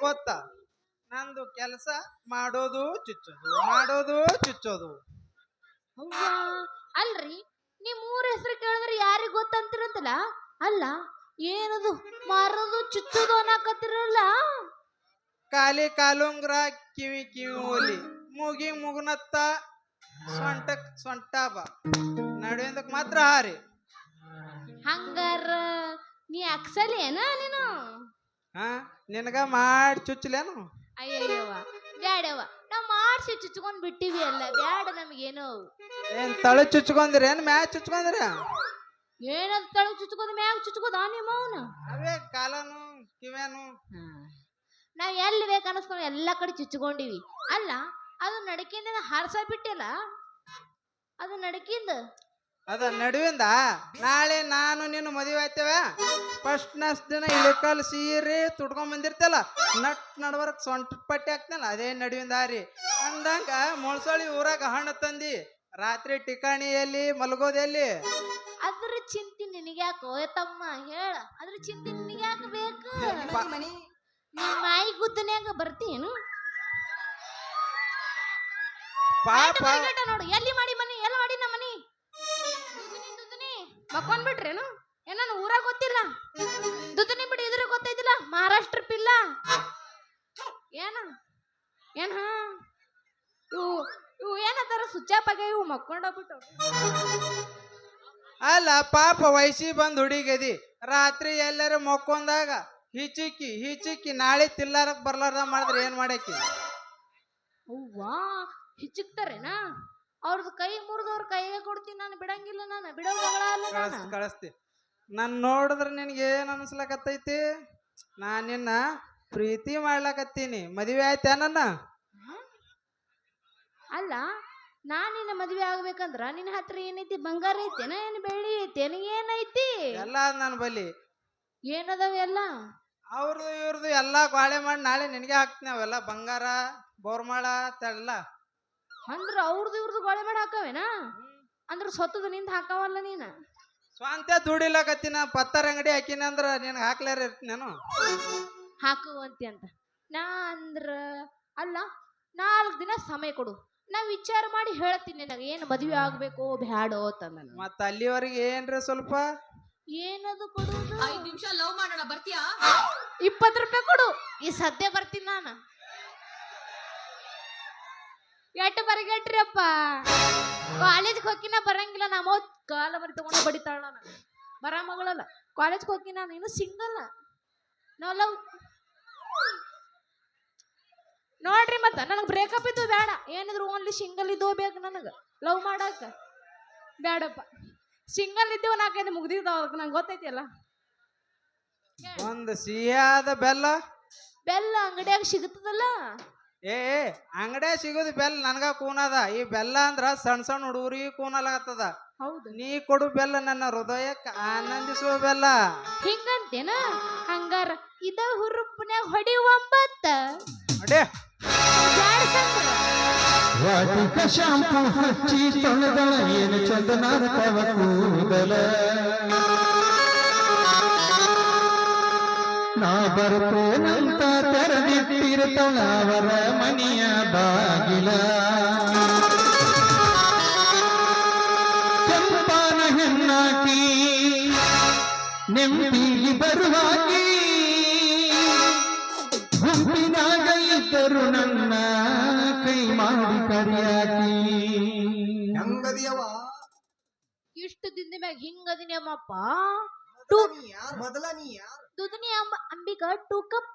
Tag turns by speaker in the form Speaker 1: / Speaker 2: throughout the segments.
Speaker 1: ಗೊತ್ತಾ? ನಂದು ಕೆಲಸ ಮಾಡೋದು ಚುಚ್ಚೋದು ಮಾಡೋದು ಚುಚ್ಚೋದು.
Speaker 2: ಅವ್ವಾ ಅಲ್ರಿ ನಿಮ್ ಊರ ಹೆಸರು ಕೇಳಿದ್ರೆ ಯಾರಿಗ್ ಗೊತ್ತಂತಿರಂತಲ್ಲ? ಅಲ್ಲ ಏನದು ಮಾರೋದು ಚುಚ್ಚೋದು ಅನ್ನಕತ್ತಿರಲ್ಲ?
Speaker 1: ಕಾಲಿ ಕಾಲುಂಗ್ರ ಕಿವಿ ಕಿವಿ ಓಲಿ ಮುಗಿ ಮುಗುನತ್ತ ಸೊಂಟಕ್ ಸೊಂಟ ಬಾ ನಡುವಿಂದಕ್ ಮಾತ್ರ ಹಾರಿ.
Speaker 2: ಹಂಗಾರ ನೀ ಅಕ್ಸಲಿ ಏನ ನೀನು?
Speaker 1: ಹಾ ನಿನಗ ಮಾಡಿ ಚುಚ್ಚಲೇನು?
Speaker 2: ಅಯ್ಯಯ್ಯವ್ವ ಬ್ಯಾಡವ್ವ. ನಾವ್ ಮಾಡ್ಸಿ ಚುಚ್ಕೊಂಡ್ ಬಿಟ್ಟಿವಿ ಅಲ್ಲ ಬ್ಯಾಡ ನಮಗೇನು
Speaker 1: ಏನ್ ತಳ ಚುಚ್ಕೊಂದಿರಿ ಏನ್ ಮ್ಯಾಚ್ ಚುಚ್ಕೊಂದಿರ
Speaker 2: ಏನದ ತಳಗ್ ಚುಚ್ಕೋದ್ ಮ್ಯಾಗ ಚುಚ್ಕೋದ ನಿಮ್ಮ ಅವನ
Speaker 1: ಅವೇ ಕಾಲನು ಕಿವೇನು
Speaker 2: ನಾವ್ ಎಲ್ಲಿ ಬೇಕು ಅನಸ್ಕೊಂಡು ಎಲ್ಲಾ ಕಡೆ ಚುಚ್ಕೊಂಡಿವಿ ಅಲ್ಲ ಅದು ನಡಕಿಂದ ಹಾರ್ಸ ಬಿಟ್ಟಿಲ್ಲ? ಅದು ನಡಕಿಂದ
Speaker 1: ಅದ ನಡುವಿಂದ ನಾಳೆ ನಾನು ನೀನು ಮದುವೆ ಆಯ್ತೇವ. ಫಸ್ಟ್ ನಸ್ ದಿನ ಇಳಿಕಲ್ ಸೀರೆ ತುಡ್ಕೊಂಡ್ ಬಂದಿರ್ತಲ್ಲ ನಟ್ ನಡ್ವರ್ಕ್ ಸೊಂಟ ಪಟ್ಟಿ ಹಾಕ್ತಲ್ಲ ಅದೇ ನಡುವಿಂದ ರೀ. ಅಂದಂಗ ಮೊಳಸಳಿ ಊರಾಗ ಹಣ್ಣು ತಂದಿ ರಾತ್ರಿ ಟಿಕಾಣಿ ಎಲ್ಲಿ ಮಲಗೋದು ಎಲ್ಲಿ
Speaker 2: ಅದ್ರ ಚಿಂತೆ ನಿನಗ್ಯಾಕೋ ತಮ್ಮ ಹೇಳ. ಅದ್ರ ಚಿಂತೆ ನಿನಗ್ಯಾಕ ಬೇಕು? ನಿಮ್ಮ ಮಾಯಿ ಗುದ್ದನ್ಯಾಗ ಬರ್ತೀನಿ
Speaker 1: ಪಾಪ.
Speaker 2: ನೋಡು. ಎಲ್ಲಿ ಮಾಡಿ ಮಕ್ಕೊಂಡ್ಬಿಟ್ರೇನು? ಏನಾನು ಊರಾಗ ಗೊತ್ತಿಲ್ಲ. ದುದನಿ ಬಿಡಿ ಇದ್ರ ಗೊತ್ತೈತಿಲ್ಲ ಮಹಾರಾಷ್ಟ್ರ ಪಿಲ್ಲ. ಏನ? ಏನ ಹಾ? ಇವು ಇವು ಏನಂತಾರ ಸುಚ್ಚಾಪಾಗ ಇವು ಮಕ್ಕೊಂಡೋಗ್ಬಿಟ್ಟು
Speaker 1: ಅಲ್ಲ ಪಾಪ ವಯಸ್ಸಿ ಬಂದ್ ಹುಡುಗದಿ. ರಾತ್ರಿ ಎಲ್ಲರೂ ಮಕ್ಕೊಂಡಾಗ ಹಿಚಿಕ್ಕಿ ಹಿಚಿಕ್ಕಿ ನಾಳೆ ತಿಲ್ಲಾರಕ್ ಬರ್ಲಾರ್ದ ಮಾಡಿದ್ರೆ ಏನ್ ಮಾಡಾಕಿ
Speaker 2: ಅವ್ವಾ ಹಿಚ್ಚಕ್ತಾರೇನಾ ಅವ್ರದ್ದು ಕೈ ಮುರಿದವ್ರ ಕೈಗೆ ಕೊಡ್ತೀನಿ ನಾನು ಬಿಡಂಗಿಲ್ಲ ನಾನು ಬಿಡೋ ಮಗಳ ಅಲ್ಲ ನಾನು.
Speaker 1: ಕಳಿಸ್ತಿ ನನ್ ನೋಡಿದ್ರೆ ನಿನಗೆ ಏನ್ ಅನ್ಸ್ಲಕತ್ತೈತಿ? ನಾನು ನಿನ್ನ ಪ್ರೀತಿ ಮಾಡ್ಲಕತ್ತೀನಿ. ಮದುವೆ ಆಯ್ತಾ ನನ್ನ?
Speaker 2: ಅಲ್ಲ ನಾನು ನಿನ್ನ ಮದ್ವೆ ಆಗ್ಬೇಕಂದ್ರ ನಿನ್ನ ಹತ್ರ ಏನೈತಿ? ಬಂಗಾರ ಐತೇನ ಏನ್ ಬೆಳ್ಳಿ ಐತೇನ ಏನೈತಿ?
Speaker 1: ಎಲ್ಲ ನನ್ನ ಬಲ್ಲಿ.
Speaker 2: ಏನದಾವ ಎಲ್ಲ?
Speaker 1: ಅವ್ರದ್ದು ಇವ್ರದ್ದು ಎಲ್ಲ ಗ್ವಾಳೆ ಮಾಡಿ ನಾಳೆ ನಿನಗೆ ಹಾಕ್ತೀನಿ ಅವೆಲ್ಲ ಬಂಗಾರ ಬೋರ್ಮಾಳ ತೆಲ್ಲ
Speaker 2: ಅಂದ್ರ ಅವ್ರದ್ದು ಇವ್ರದ್ದು ಗೋಳೆ ಮಾಡಿ ಹಾಕವೇನಾ? ಅಂದ್ರ ಸೊತ್ತದ ನಿಂದ ಹಾಕವಲ್ಲ ನೀನ?
Speaker 1: ಸ್ವಂತ ದುಡಿಲಕತ್ತಿನ ಪತ್ತಾರ ಅಂಗಡಿ ಹಾಕಿನ ಅಂದ್ರ ನಿನಗೆ ಹಾಕ್ಲಾರ ಇರ್ತೀನಿ ನಾನು?
Speaker 2: ಹಾಕುವಂತಿ ಅಂತ. ನಾ ಅಂದ್ರ ಅಲ್ಲ ನಾಲ್ಕು ದಿನ ಸಮಯ ಕೊಡು. ನಾ ವಿಚಾರ ಮಾಡಿ ಹೇಳ್ತೀನಿ ನಿನಗೆ ಏನು ಮದುವೆ ಆಗ್ಬೇಕು ಬ್ಯಾಡೋ ತಂದ
Speaker 1: ಮತ್ತ ಅಲ್ಲಿವರೆಗೆ ಏನ್ರಿ ಸ್ವಲ್ಪ?
Speaker 2: ಏನದು ಕೊಡು
Speaker 3: ಐದು ನಿಮಿಷ ಲವ್ ಮಾಡೋಣ ಬರ್ತೀಯಾ?
Speaker 2: ಇಪ್ಪತ್ತು ರೂಪಾಯಿ ಕೊಡು. ಈ ಸದ್ಯ ಬರ್ತೀನಿ ನಾನು. ಎಟ್ಟು ಬರಗೆಟ್ರಿ ಅಪ್ಪ ಕಾಲೇಜ್ಗೆ ಹೋಗಿನ ಬರಂಗಿಲ್ಲ ನಮ್ಮ ಕಾಲ ಮರಿ ತಗೊಂಡು ಬಡಿತಾಳ ನಾನು. ಬರ ಮಗಳಲ್ಲ. ಕಾಲೇಜ್ಗೆ ಹೋಗಿ ನಾನು ಇನ್ನು ಸಿಂಗಲ್ ನಾವು ಲವ್. ನೋಡ್ರಿ ಮತ್ತ ನನಗೆ ಬ್ರೇಕಪ್ ಇದ್ದು ಬೇಡ ಏನಿದ್ರು ಓನ್ಲಿ ಸಿಂಗಲ್ ಇದ್ದು ಬೇಕು ನನಗೆ. ಲವ್ ಮಾಡಾಕ. ಬೇಡಪ್ಪ ಸಿಂಗಲ್ ಇದ್ದೀವ ನಾಲ್ಕೈದು ಮುಗ್ದಿದ್ದಾವ ನಂಗೆ ಗೊತ್ತೈತಿ ಅಲ್ಲ
Speaker 1: ಒಂದು ಸಿಹಿಯಾದ ಬೆಲ್ಲ.
Speaker 2: ಬೆಲ್ಲ ಅಂಗಡಿಯಾಗ ಸಿಗುತ್ತದಲ್ಲ
Speaker 1: ಏ ಅಂಗಡಿ ಸಿಗೋದು ಬೆಲ್ಲ ನನಗ ಕೂನದ. ಈ ಬೆಲ್ಲ ಅಂದ್ರ ಸಣ್ಣ ಸಣ್ಣ ಹುಡುಗರಿಗೆ ಕೂನಲಾಗತ್ತದ.
Speaker 2: ಹೌದು.
Speaker 1: ನೀ ಕೊಡು ಬೆಲ್ಲ ನನ್ನ ಹೃದಯಕ್ಕೆ ಆನಂದಿಸುವ ಬೆಲ್ಲ.
Speaker 2: ಹಿಂಗಂತೇನ? ಹಂಗಾರ ಇದ ಹುರುಪ್ನ್ಯಾಗ ಹೊಡಿ ಒಂಬತ್ತ
Speaker 1: ಅಡೇ
Speaker 2: ಬ್ಯಾಡ ಸಂದ್ರ.
Speaker 4: ವಾಟಿಕ ಶಾಂಪು ಹಚ್ಚಿ ತೊಳೆದಳ ಏನು ಚಂದನಾರ ತವ ಕೂದಲ? ನಾ ಬರ್ತೇನಂತ ತೆರೆದಿಟ್ಟಿರ್ತಾಳ ಅವರ ಮನೆಯ ಬಾಗಿಲ. ಕೆಂಪಾನ ಹೆಣ್ಣಾಕಿ ನೆಮ್ಮದಿಗೆ ಬರುವಾಗಿ ಗುಂಪಿನಾಗ ಇದ್ದರು ನನ್ನ ಕೈ ಮಾಡಿ ಕರಿಯಾಕಿ.
Speaker 5: ಹೆಂಗದಿಯವ
Speaker 2: ಇಷ್ಟು ದಿನದ ಮ್ಯಾಗ ಹಿಂಗದಿನಿ ಅಮ್ಮಪ್ಪ
Speaker 5: ನೀ ಯಾರ್? ಮೊದಲ ನೀ ಯಾರ್?
Speaker 4: Dudhani Ambika took up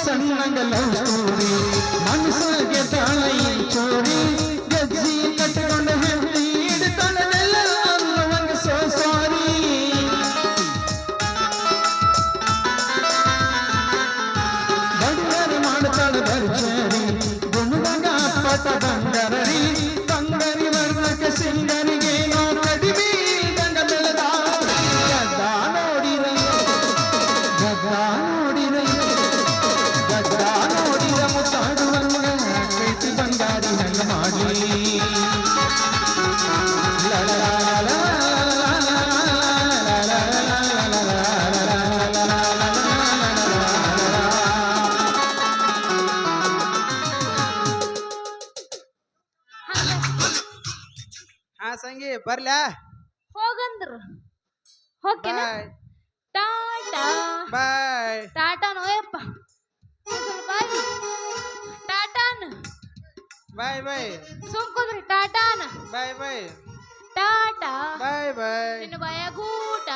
Speaker 4: ನಡುಗತಿ ಸಣ್ಣಂಗ ಲವ್ ಸ್ಟೋರಿ ಮನಸ್ಸಿಗೆ ತಾಳೈ ಚೋರಿ. ಗಜ್ಜಿ
Speaker 1: ಸಂಗಿ ಬರ್ಲ್ಯಾ
Speaker 2: ಹೋಗಂದ್ರು. ಹೋಗ್ತೇನ
Speaker 1: ಬಾಯ್.
Speaker 2: ಟಾಟಾ.
Speaker 1: ಬಾಯ್.
Speaker 2: ಟಾಟಾ ನೋಯಪ್ಪ ಟಾಟಾ ಟಾಟಾನ್.
Speaker 1: ಬಾಯ್ ಬಾಯ್.
Speaker 2: ಸುಮ್ಕುದ್ರಿ ಟಾಟಾನ.
Speaker 1: ಬಾಯ್ ಬಾಯ್.
Speaker 2: ಟಾಟಾ.
Speaker 1: ಬಾಯ್ ಬಾಯ್.
Speaker 2: ನಿನ್ನ ಬಾಯಾಗೂಟ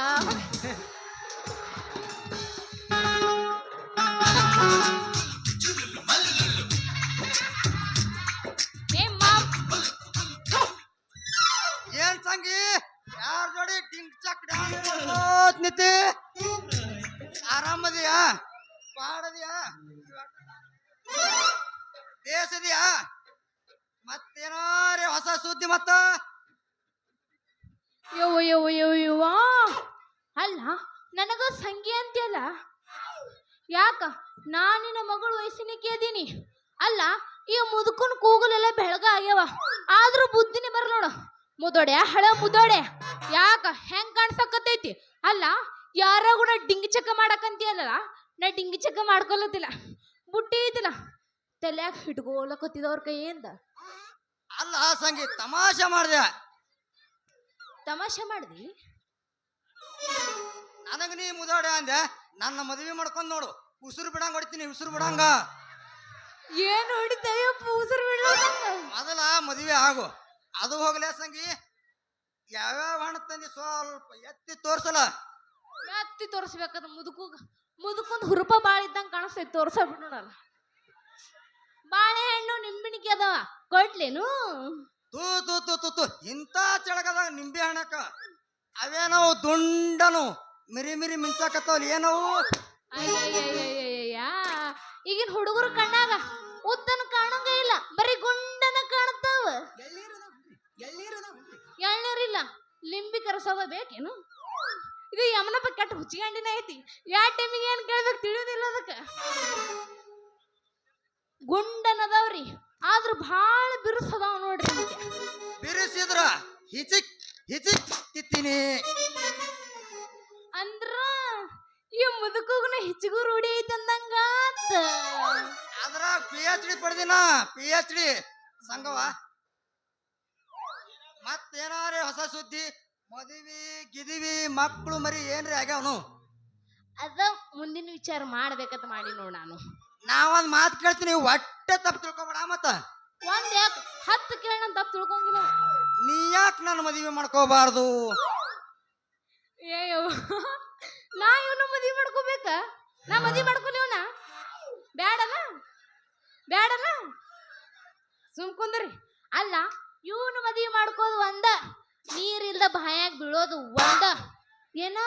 Speaker 5: ಆರಾಮದಿಯಾ? ಪಾಡದಿಯಾ? ಬೇಸದಿಯಾ ಮತ್ತೇನಾರೇ ಹೊಸ ಸುದ್ದಿ ಮತ್ತ?
Speaker 2: ಯವ್ವ ಅಲ್ಲ, ನನಗ ಸಂಗಿ ಅಂತ್ಯಲ್ಲ? ಯಾಕ? ನಾನಿನ ಮಗಳು ವಯಸ್ಸಿನಕ್ಕೆ ಅದೀನಿ ಅಲ್ಲ, ಈ ಮುದುಕನ್ ಕೂಗಲೆಲ್ಲ ಬೆಳಗ ಆಗ್ಯಾವ. ಆದ್ರೂ ಬುದ್ಧಿನೇ ಬರಲ್ಲ ನೋಡು. ಮುದೋಡೆ ಹಳೆ ಮುದೋಡೆ ಯಾಕ? ಹೆಂಗ್ ಕಾಣ್ಸಕತ್ತೈತಿ? ಅಲ್ಲ ಯಾರ ಕೂಡ ಡಿಂಗಿ ಚಕ್ಕ ಮಾಡಕಂತೀಯಲ್ಲ ನಾ ಡಿಂಗಿ ಚಕ್ಕ ಮಾಡ್ಕೊಳತಿಲ್ಲ ಬುಟ್ಟಿ ಐತಿಲ್ಲ ತಲ್ಯಾಗ ಹಿಡ್ಕೊಳಕತ್ತಿದವ್ರ ಕೈಯಿಂದ
Speaker 5: ಅಲ್ಲ ಸಂಗಿ ತಮಾಷೆ ಮಾಡ್ದೆ.
Speaker 2: ತಮಾಷೆ ಮಾಡ್ದಿ?
Speaker 5: ನನಗ ನೀ ಮುದಾಡೆ ಅಂದೆ ನನ್ನ ಮದುವೆ ಮಾಡ್ಕೊಂಡ್ ನೋಡು. ಉಸಿರು ಬಿಡಂಗ ಹೊಡಿತೀನಿ ಉಸಿರು ಬಿಡಂಗ.
Speaker 2: ಏನು ಹೊಡಿತಾಯಪ್ಪ ಉಸಿರು ಬಿಡಲ್ಲ
Speaker 5: ಮೊದಲ ಮದುವೆ ಆಗು. ಅದು ಹೋಗ್ಲೇ ಸಂಗಿ ಯಾವ್ಯಾವ ಹಣ ತಂದಿ ಸ್ವಲ್ಪ ಎತ್ತಿ ತೋರ್ಸಲ್ಲ.
Speaker 2: ಎತ್ತಿ ತೋರಿಸ್ಬೇಕದ ಮುದುಕು ಮುದುಕೊಂದು ಹುರುಪ ಬಾಳ ಇದ್ದಂಗೆ ಕಾಣಿಸ್ತೈತಿ ತೋರ್ಸ ಬಿಡೋಣಲ್ಲ ಬಾಳೆಹಣ್ಣು ನಿಂಬಿಣಿಕೆ ಅದಾವ ಕೊಡ್ಲೇನು?
Speaker 5: ತೂ ತೂ ತೂ ತೂ ತೂ ಇಂಥ ಚಳಗದಾಗ ನಿಂಬೆ ಹಣಕ ಅವೇನೋ ದುಂಡನು ಮಿರಿ ಮಿರಿ ಮಿಂಚಾಕತ್ತವಲ್ಲ ಏನವು
Speaker 2: ಈಗಿನ ಹುಡುಗರು ಕಣ್ಣಾಗ ಉದ್ದನ ಕಾಣಂಗ ಇಲ್ಲ ಬರೀ ಗುಂಡನ ಕಾಣ್ತಾವ ಎಳ್ನೀರಿಲ್ಲ ಲಿಂಬಿ ಕರಸೋದ ಬೇಕೇನು? ಇದು ಯಮನಪ್ಪ ಕೆಟ್ಟ ಹುಚ್ಚಿಗಂಡಿನ ಐತಿ. ಯಾವ ಟೈಮಿಗೆ ಏನ್ ಕೇಳ್ಬೇಕು ತಿಳಿಯೋದಿಲ್ಲ ಅದಕ್ಕೆ. ಗುಂಡನದವ್ರಿ. ಆದ್ರೂ ಭಾಳ ಬಿರುಸದಾವ್ ನೋಡ್ರಿ.
Speaker 5: ಬಿರುಸಿದ್ರ ಹಿಚಿಕ್ ಹಿಚಿಕ್ ತಿತ್ತೀನಿ.
Speaker 2: ಅಂದ್ರ ಈ ಮುದುಕುಗನ ಹಿಚಿಗೂ ರೂಢಿ ಐತಂದಂಗ
Speaker 5: ಅದ್ರ ಪಿ ಎಚ್ ಡಿ ಪಡೆದಿನ ಪಿ ಎಚ್ ಡಿ ಸಂಗವ ಮತ್ತೇನಾರೇ ಹೊಸ ಸುದ್ದಿ? ಮದುವೆ ಗಿದಿವಿ ಮಕ್ಕಳು ಮರಿ ಏನ್ರಿ ಆಗ್ಯಾವನು?
Speaker 2: ಅದ ಮುಂದಿನ ವಿಚಾರ ಮಾಡ್ಬೇಕಂತ ಮಾಡಿ ನೋಡ್ ನಾನು.
Speaker 5: ನಾವೊಂದ್ ಮಾತು ಕೇಳ್ತೀನಿ ಒಟ್ಟೆ ತಪ್ಪು ತಿಳ್ಕೊಬೇಡ ಮತ್ತ?
Speaker 2: ಒಂದ್ ಯಾಕೆ ಹತ್ತು ಕೇಳ ತಪ್ಪು ತಿಳ್ಕೊಂಗಿಲ್ಲ.
Speaker 5: ನೀ ಯಾಕೆ ನನ್ನ ಮದುವೆ ಮಾಡ್ಕೋಬಾರ್ದು?
Speaker 2: ಏಯೋ ನಾ ಇವನು ಮದ್ವಿ ಮಾಡ್ಕೋಬೇಕ? ನಾ ಮದ್ವಿ ಮಾಡ್ಕೊಲಿ ಇವನ? ಬ್ಯಾಡನ? ಬ್ಯಾಡನ? ಸುಮ್ ಕುಂದ್ರಿ ಅಲ್ಲ ಇವನು ಮದ್ವಿ ಮಾಡ್ಕೋದು ಒಂದ. ನೀರಿಲ್ದ ಬಾಯಾಗ ಬೀಳೋದು ಒಂದ. ಏನ?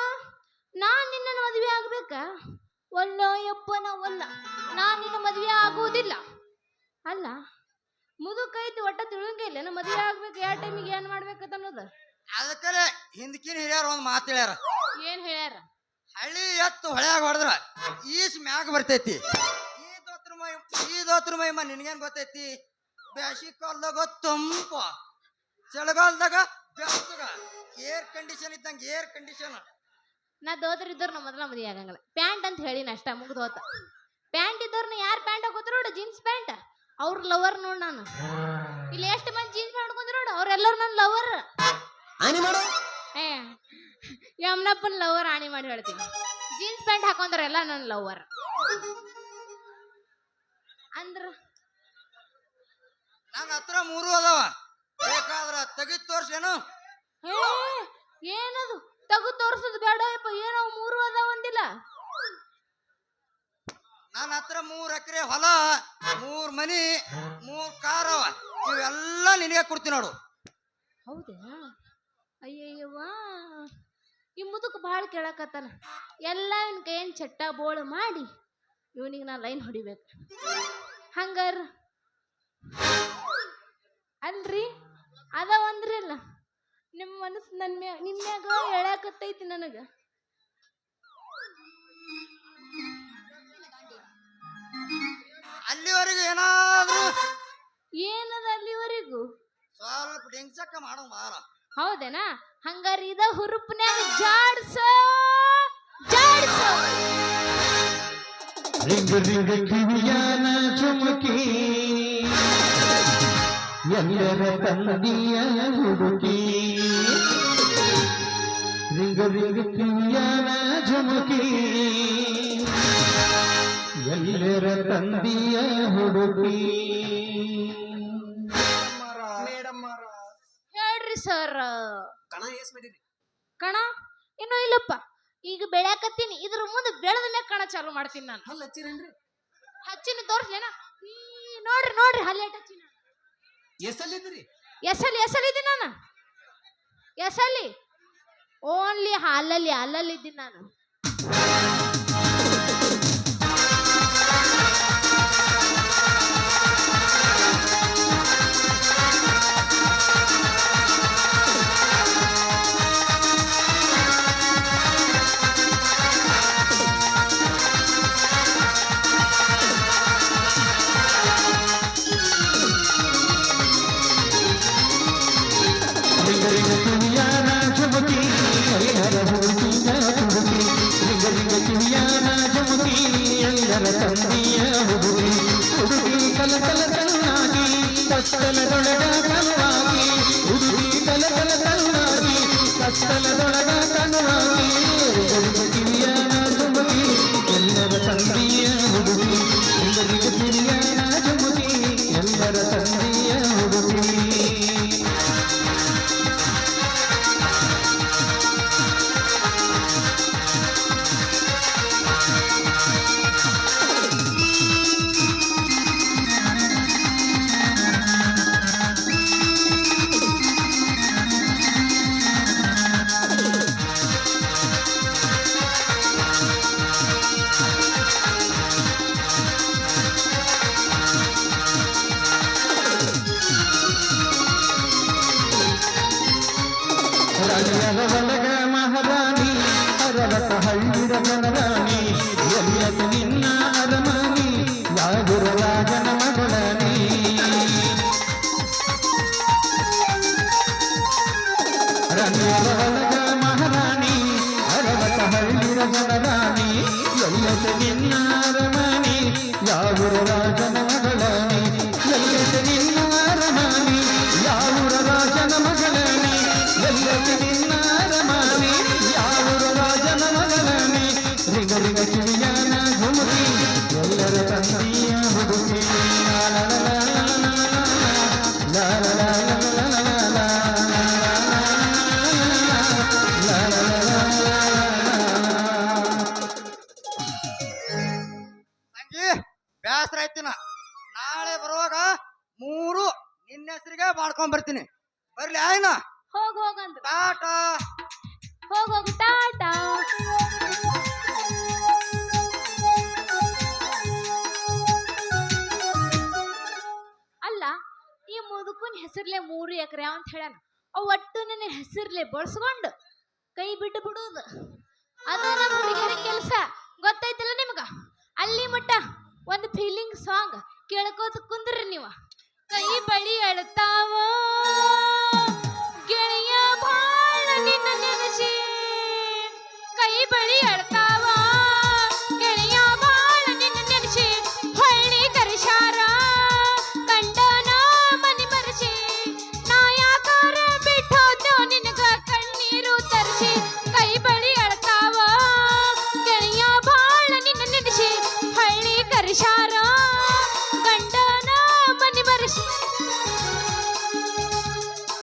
Speaker 2: ನಾ ನಿನ್ನ ಮದ್ವೆ ಆಗ್ಬೇಕ? ಒಲ್ಲ ಯಪ್ಪನ ಒಲ್ಲ ನಾ ನಿನ್ನ ಮದ್ವೆ ಆಗುವುದಿಲ್ಲ ಅಲ್ಲ ಮುದುಕೈತಿ ಒಟ್ಟ ತಿಳುವಂಗಿಲ್ಲ ನಾ ಮದುವೆ ಆಗ್ಬೇಕು ಯಾವ ಟೈಮಿಗೆ ಏನ್ ಮಾಡ್ಬೇಕಂತ ಅನ್ನೋದು?
Speaker 5: ಅದಕ್ಕೆ ಹಿಂದಕಿನ ಹಿರಿಯರ ಒಂದು ಮಾತು ಹೇಳ್ಯಾರ.
Speaker 2: ಏನ್ ಹೇಳ್ಯಾರ?
Speaker 5: ಹಳ್ಳಿ ಎತ್ತು ಹೊಳ್ಯಾಗ ಹೊಡೆದ್ರ ಈಸ್ ಮ್ಯಾಗ ಬರ್ತೈತಿ. ಈದು ಶ್ರೀಮಂತರ ಮಹಿಮ ನಿನಗೇನ್ ಗೊತ್ತೈತಿ? ಬ್ಯಾಸಿಗ್ ಕಾಲದಾಗ ತಂಪ ಚಳಿಗಾಲದಾಗ ಬೆಚ್ಚಗ ಏರ್ ಕಂಡೀಷನ್ ಇದ್ದಂಗೆ ಏರ್ ಕಂಡೀಷನ್
Speaker 2: ನಾ ದೋದ್ರ ಇದ್ದವ್ರು ನಮ್ಮ ಮೊದಲ ಮದುವೆ ಆಗಂಗಿಲ್ಲ. ಪ್ಯಾಂಟ್ ಅಂತ ಹೇಳಿನ ಅಷ್ಟ ಮುಗ್ದು ಹೋತ. ಪ್ಯಾಂಟ್ ಇದ್ದವ್ರನ್ನ ಯಾರು ಪ್ಯಾಂಟ್ ಹಾಕೋದ್ರ ನೋಡು ಜೀನ್ಸ್ ಪ್ಯಾಂಟ್ ಅವ್ರ ಲವರ್ ನೋಡ್ ನಾನು. ಇಲ್ಲಿ ಎಷ್ಟು ಮಂದಿ ಜೀನ್ಸ್ ಪ್ಯಾಂಟ್ ಹಾಕೊಂಡ್ರು ನೋಡು ಅವ್ರೆಲ್ಲರೂ ನನ್ನ ಲವರ್
Speaker 5: ಆನಿ ಮಾಡು.
Speaker 2: ಏ ಯಮ್ನಪ್ಪನ ಲವರ್ ಆಣಿ ಮಾಡಿ ಹೇಳ್ತೀನಿ. ಜೀನ್ಸ್ ಪ್ಯಾಂಟ್ ಹಾಕೊಂಡ್ರೆಲ್ಲ ನನ್ನ ಲವರ್ ಅಂದ್ರ.
Speaker 5: ನನ್ನ ಹತ್ರ ಮೂರು ಅದಾವ. ಬೇಕಾದ್ರ ತೆಗಿದ್ ತೋರ್ಸೇನು?
Speaker 2: ಏನದು? ತಗು ತೋರ್ಸೋದು ಬೇಡ ಯಪ್ಪ ಏನೋ ಮೂರು ಅದ ಒಂದಿಲ್ಲ
Speaker 5: ನನ್ನ ಹತ್ರ ಮೂರ್ ಎಕರೆ ಹೊಲ ಮೂರ್ ಮನಿ ಮೂರ್ ಕಾರ್ ಅವ. ಇವೆಲ್ಲ ನಿನಗೆ ಕೊಡ್ತೀನಿ ನೋಡು.
Speaker 2: ಹೌದಾ? ಅಯ್ಯಯ್ಯವ್ವ ಈ ಮುದುಕ ಭಾಳ ಕೇಳಕತ್ತಾನ. ಎಲ್ಲ ಇವನ್ ಕೈಯನ್ ಚಟ್ಟ ಬೋಳು ಮಾಡಿ ಇವನಿಗೆ ನಾ ಲೈನ್ ಹೊಡಿಬೇಕು. ಹಂಗಾರ. ಅಲ್ರಿ? ಅದ ಅಂದ್ರಲ್ಲ ನಿಮ್ಮ ಮನಸ್ಸು ನನ್ನ ಮ್ಯಾಗ ನಿಮ್ಮ ಮ್ಯಾಗ ಹೇಳಾಕತ್ತೈತಿ ನನಗ.
Speaker 5: ಅಲ್ಲಿವರೆಗೂ ಏನಾದ್ರು?
Speaker 2: ಏನದ ಅಲ್ಲಿವರೆಗೂ?
Speaker 5: ಸ್ವಲ್ಪ ಡೆಂಚಕ್ಕ ಮಾಡೋ ಬಾರ.
Speaker 2: ಹೌದೇನಾ? ಹಂಗಾರ ಇದ ಹುರುಪ್ನ್ಯಾಗ ಜಾಡ್ಸೋ ಜಾಡ್ಸೋ.
Speaker 4: Ring a ring a ಕಿವಿಯಾನ ಚುಮುಕಿ. ಎಲ್ಲರ ತಂದಿಯ ಹುಡುಕಿ ರಿಂಗ ರಿಂಗ ಕಿವಿಯಾನ ಚುಮುಕಿ ಎಲ್ಲರ ತಂದಿಯ ಹುಡುಕಿ.
Speaker 2: ಹೇಳ್ರಿ ಸರ್
Speaker 5: ಕಣ ಎಸ್ ಮಾಡಿರಿ
Speaker 2: ಕಣ? ಇನ್ನೂ ಇಲ್ಲಪ್ಪ. ಈಗ ಬೆಳ್ಯಾಕತ್ತೀನಿ. ಇದ್ರ ಮುಂದೆ ಬೆಳೆದ ಮೇಲೆ ಕಣ ಚಾಲು ಮಾಡ್ತೀನಿ ನಾನು.
Speaker 5: ಹಲ್ಲ ಹಚ್ಚಿರೇನ್ರಿ?
Speaker 2: ಹಚ್ಚಿನ ತೋರ್ಸ್ಲೇನ? ಈ ನೋಡ್ರಿ ನೋಡ್ರಿ ಹಲ್ಲೆ ಹಚ್ಚಿನ
Speaker 5: ಎಸಲ್ಲಿದ್ರಿ
Speaker 2: ಎಸಲಿ ಎಸಲಿ ಇದ್ದೀನಿ ನಾನು. ಎಸಲಿ. ಓನ್ಲಿ ಹಾಲಲ್ಲಿ ಹಾಲಲ್ಲಿ ಇದ್ದೀನಿ ನಾನು.
Speaker 4: ಕತ್ತಲದೊಳಗ ತನುವಾಗಿ ಉಡುಗಿ ತಲ ತಲ ತನುವಾಗಿ ಕತ್ತಲದೊಳಗ
Speaker 5: ತನುವಾಗಿ Yeah, ಬರ್ಲಿ ಆಯ್ನ?
Speaker 2: ಹೋಗ ಹೋಗಂದ್ರ
Speaker 5: ಟಾಟಾ.
Speaker 2: ಹೋಗ ಹೋಗು ಟಾಟಾ. ಅಲ್ಲ ಈ ಮುದುಕನ್ ಹೆಸರ್ಲೆ ಮೂರು ಎಕರೆ ಅಂತ ಹೇಳ್ಯಾನ. ಅವ್ ಒಟ್ಟು ನನ್ನ ಹೆಸರ್ಲೆ ಬಳಸ್ಕೊಂಡು ಕೈ ಬಿಟ್ಟು ಬಿಡುದು. ಅದು ನಮ್ಮ ಹುಡುಗಿಯರ ಕೆಲಸ. ಗೊತ್ತೈತಿಲ್ಲ ನಿಮ್ಗ? ಅಲ್ಲಿ ಮಟ್ಟ ಒಂದು ಫೀಲಿಂಗ್ ಸಾಂಗ್ ಕೇಳ್ಕೋತ ಕುಂದ್ರಿ ನೀವು. ಕೈ ಬಳಿ ಅಳ್ತಾವ get you.